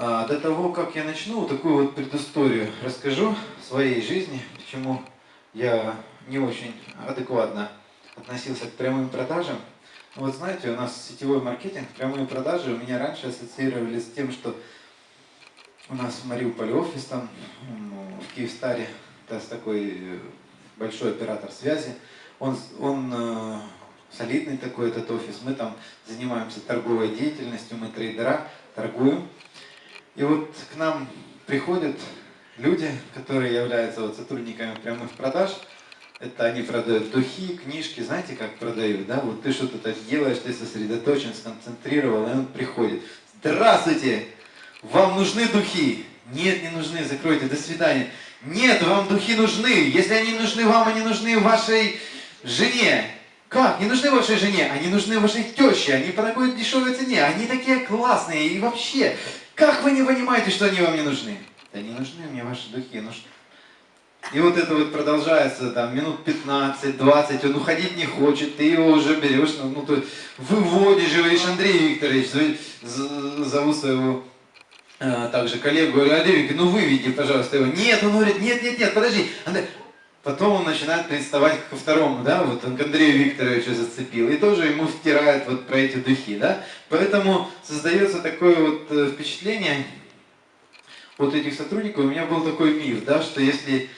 А, до того, как я начну, такую вот предысторию расскажу своей жизни, почему я не очень адекватно относился к прямым продажам. Вот знаете, у нас сетевой маркетинг, прямые продажи у меня раньше ассоциировались с тем, что у нас в Мариуполе офис, там в Киевстаре, это такой э, большой оператор связи. Он, он э, солидный такой этот офис. Мы там занимаемся торговой деятельностью, мы трейдера, торгуем. И вот к нам приходят люди, которые являются вот сотрудниками прямых продаж. Это они продают духи, книжки, знаете, как продают, да? Вот ты что-то так делаешь, ты сосредоточен, сконцентрирован, и он приходит. Здравствуйте! Вам нужны духи? Нет, не нужны, закройте, до свидания. Нет, вам духи нужны. Если они нужны вам, они нужны вашей жене. Как? Не нужны вашей жене, они нужны вашей теще, они по такой дешевой цене, они такие классные, и вообще, как вы не понимаете, что они вам не нужны? Да не нужны мне ваши духи, ну что? И вот это вот продолжается там минут 15-20, он уходить не хочет, ты его уже берешь, ну, ну ты выводишь, говоришь, Андрей Викторович, зову своего э, также коллегу, говорю, Андрей Викторович, ну выведи, пожалуйста, его. Нет, он говорит, нет, нет, нет, подожди. Андрей, Потом он начинает приставать ко второму, да, вот он к Андрею Викторовичу зацепил, и тоже ему втирает вот про эти духи, да. Поэтому создается такое вот э, впечатление вот этих сотрудников, у меня был такой мир, да, что если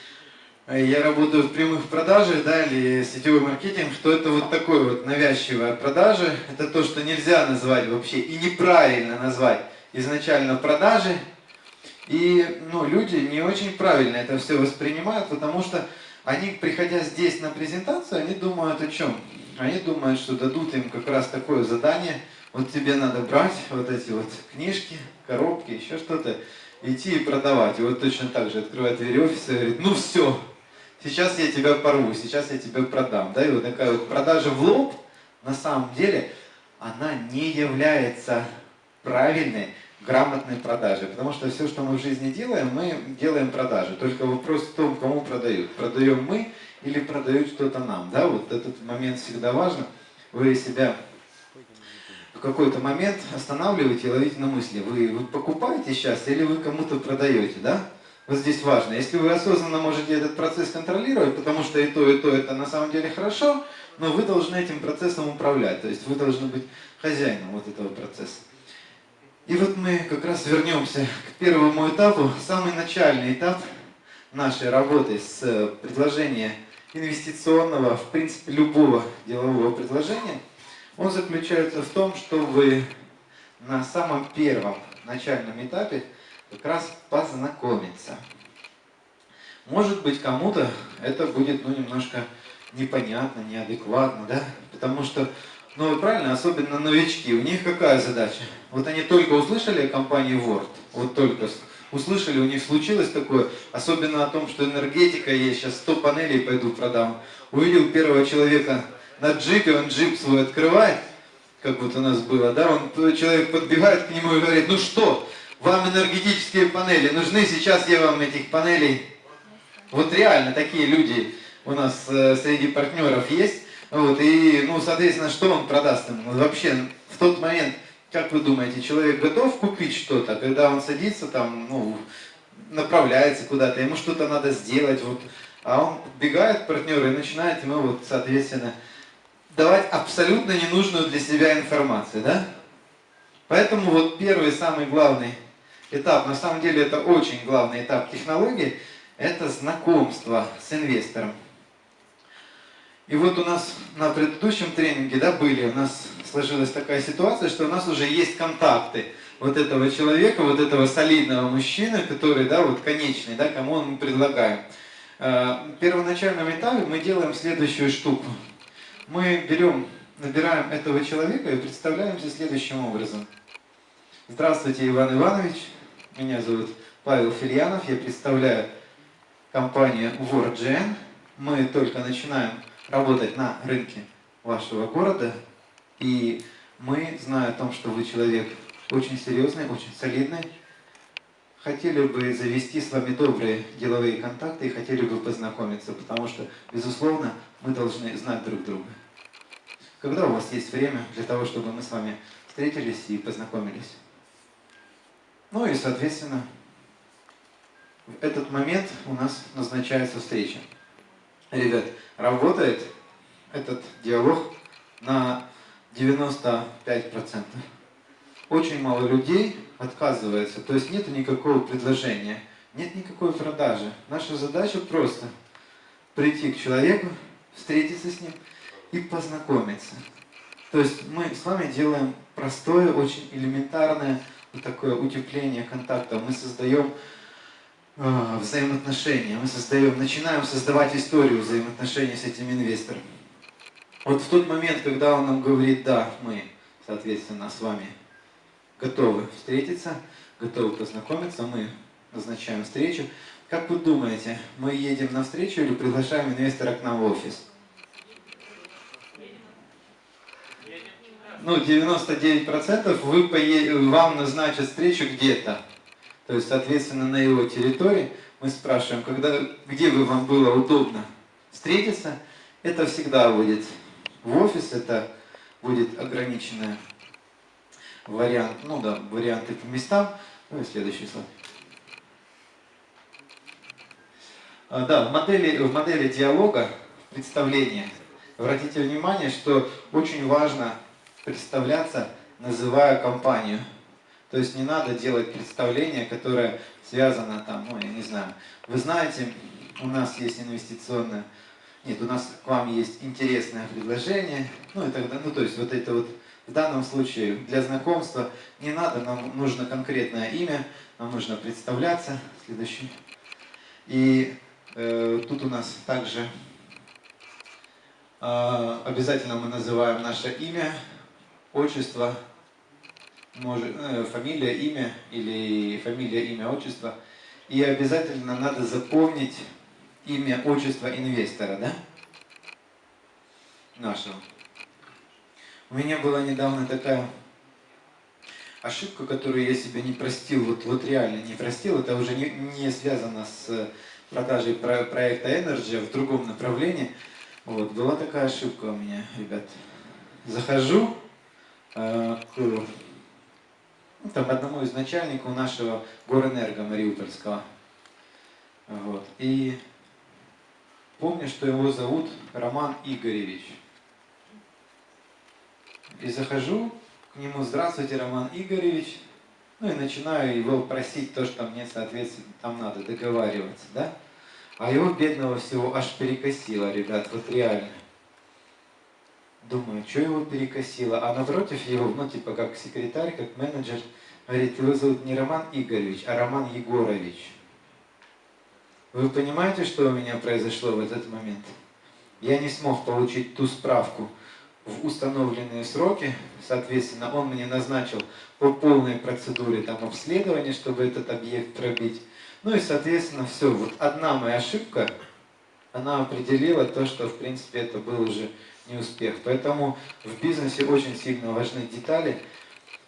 э, я работаю в прямых продажах, да, или сетевой маркетинг, то это вот такой вот навязчивая продажа, это то, что нельзя назвать вообще и неправильно назвать изначально продажи, и ну, люди не очень правильно это все воспринимают, потому что они, приходя здесь на презентацию, они думают о чем? Они думают, что дадут им как раз такое задание, вот тебе надо брать вот эти вот книжки, коробки, еще что-то, идти и продавать. И вот точно так же открывает дверь офиса и говорит, ну все, сейчас я тебя порву, сейчас я тебя продам. Да, и вот такая вот продажа в лоб, на самом деле, она не является правильной, грамотной продажи. Потому что все, что мы в жизни делаем, мы делаем продажи. Только вопрос в том, кому продают. Продаем мы или продают что-то нам. Да, вот этот момент всегда важен. Вы себя в какой-то момент останавливаете и ловите на мысли. Вы, вы покупаете сейчас или вы кому-то продаете, да? Вот здесь важно. Если вы осознанно можете этот процесс контролировать, потому что и то, и то это на самом деле хорошо, но вы должны этим процессом управлять. То есть вы должны быть хозяином вот этого процесса. И вот мы как раз вернемся к первому этапу, самый начальный этап нашей работы с э, предложения инвестиционного, в принципе, любого делового предложения, он заключается в том, что вы на самом первом начальном этапе как раз познакомиться. Может быть, кому-то это будет ну, немножко непонятно, неадекватно, да? Потому что ну, правильно, особенно новички, у них какая задача? Вот они только услышали о компании Word, вот только услышали, у них случилось такое, особенно о том, что энергетика есть, сейчас 100 панелей пойду продам. Увидел первого человека на джипе, он джип свой открывает, как вот у нас было, да, он, человек подбегает к нему и говорит, ну что, вам энергетические панели нужны, сейчас я вам этих панелей, вот реально такие люди у нас э, среди партнеров есть, вот, и, ну, соответственно, что он продаст им? Ну, вообще, в тот момент, как вы думаете, человек готов купить что-то, когда он садится там, ну, направляется куда-то, ему что-то надо сделать, вот, а он бегает к партнеру и начинает ему, вот, соответственно, давать абсолютно ненужную для себя информацию, да? Поэтому вот первый, самый главный этап, на самом деле это очень главный этап технологии, это знакомство с инвестором. И вот у нас на предыдущем тренинге, да, были, у нас сложилась такая ситуация, что у нас уже есть контакты вот этого человека, вот этого солидного мужчины, который, да, вот конечный, да, кому мы предлагаем. В первоначальном этапе мы делаем следующую штуку. Мы берем, набираем этого человека и представляемся следующим образом. Здравствуйте, Иван Иванович. Меня зовут Павел Фильянов. Я представляю компанию WordGen. Мы только начинаем работать на рынке вашего города. И мы, зная о том, что вы человек очень серьезный, очень солидный, хотели бы завести с вами добрые деловые контакты и хотели бы познакомиться, потому что, безусловно, мы должны знать друг друга. Когда у вас есть время для того, чтобы мы с вами встретились и познакомились? Ну и, соответственно, в этот момент у нас назначается встреча. Ребят, работает этот диалог на 95%. Очень мало людей отказывается, то есть нет никакого предложения, нет никакой продажи. Наша задача просто прийти к человеку, встретиться с ним и познакомиться. То есть мы с вами делаем простое, очень элементарное вот такое утепление контакта. Мы создаем э, взаимоотношения, мы создаем, начинаем создавать историю взаимоотношений с этим инвестором. Вот в тот момент, когда он нам говорит, да, мы, соответственно, с вами готовы встретиться, готовы познакомиться, мы назначаем встречу. Как вы думаете, мы едем на встречу или приглашаем инвестора к нам в офис? Ну, 99% вы пое... вам назначат встречу где-то. То есть, соответственно, на его территории мы спрашиваем, когда, где бы вам было удобно встретиться. Это всегда будет в офис, это будет ограниченный вариант, ну да, варианты по местам. Ну и следующий слайд. А, да, в модели, в модели диалога, представления, обратите внимание, что очень важно представляться, называя компанию. То есть не надо делать представление, которое связано там, ну я не знаю. Вы знаете, у нас есть инвестиционное, нет, у нас к вам есть интересное предложение, ну и тогда, ну то есть вот это вот в данном случае для знакомства не надо, нам нужно конкретное имя, нам нужно представляться. Следующий. И э, тут у нас также э, обязательно мы называем наше имя, отчество, может, э, фамилия, имя или фамилия, имя, отчество. И обязательно надо запомнить имя, отчество инвестора, да? Нашего. У меня была недавно такая ошибка, которую я себе не простил, вот, вот реально не простил, это уже не, не связано с продажей про, проекта Energy, в другом направлении. Вот, была такая ошибка у меня, ребят. Захожу э, там, одному из начальников нашего Горэнерго Мариупольского. Вот, и помню, что его зовут Роман Игоревич. И захожу к нему, здравствуйте, Роман Игоревич. Ну и начинаю его просить то, что мне, соответственно, там надо договариваться, да? А его бедного всего аж перекосило, ребят, вот реально. Думаю, что его перекосило? А напротив его, ну типа как секретарь, как менеджер, говорит, его зовут не Роман Игоревич, а Роман Егорович. Вы понимаете, что у меня произошло в этот момент? Я не смог получить ту справку, в установленные сроки, соответственно, он мне назначил по полной процедуре там обследования, чтобы этот объект пробить. Ну и, соответственно, все. Вот одна моя ошибка, она определила то, что, в принципе, это был уже не успех. Поэтому в бизнесе очень сильно важны детали,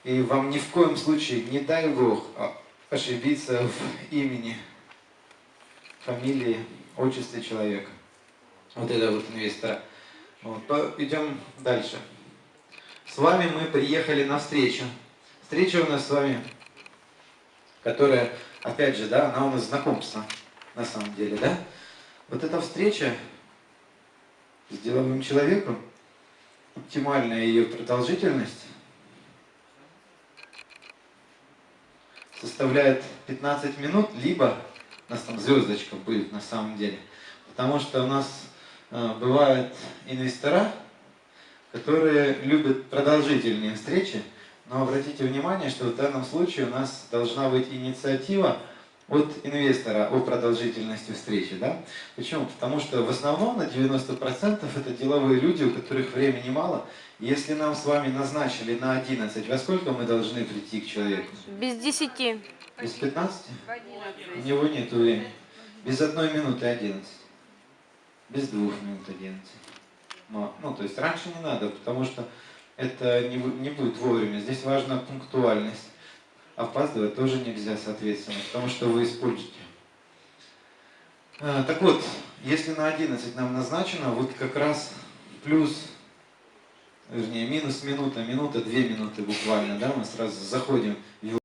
и вам ни в коем случае, не дай Бог, а, ошибиться в имени, фамилии, отчестве человека. Вот это вот инвестора. Вот, идем дальше. С вами мы приехали на встречу. Встреча у нас с вами, которая, опять же, да, она у нас знакомство, на самом деле, да? Вот эта встреча с деловым человеком, оптимальная ее продолжительность составляет 15 минут, либо у нас там звездочка будет на самом деле. Потому что у нас а, бывают инвестора, которые любят продолжительные встречи, но обратите внимание, что в данном случае у нас должна быть инициатива от инвестора о продолжительности встречи. Да? Почему? Потому что в основном на 90% это деловые люди, у которых времени мало. Если нам с вами назначили на 11, во сколько мы должны прийти к человеку? Без 10. Без 15? У него нет времени. Без одной минуты 11 без двух минут 11. Но, ну, то есть раньше не надо, потому что это не, не будет вовремя. Здесь важна пунктуальность. Опаздывать тоже нельзя, соответственно, потому что вы используете. А, так вот, если на 11 нам назначено, вот как раз плюс, вернее, минус минута, минута, две минуты буквально, да, мы сразу заходим в